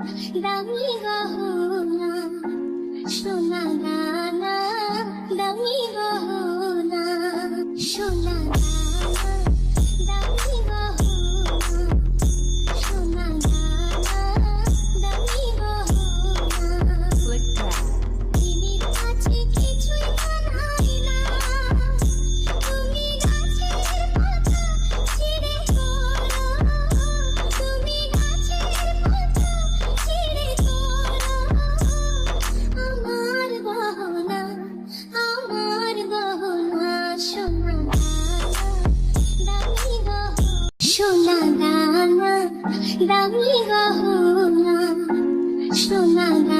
দামি গহনা সোনা দানা দামি গহনা সোনা দামি গহনা সোনা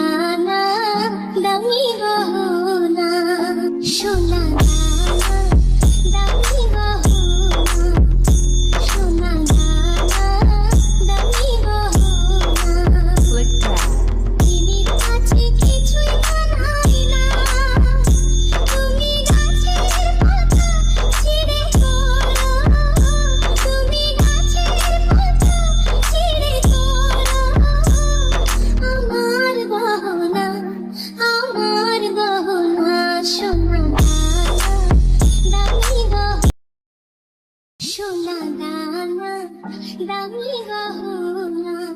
সোনা দানা দামি গহনা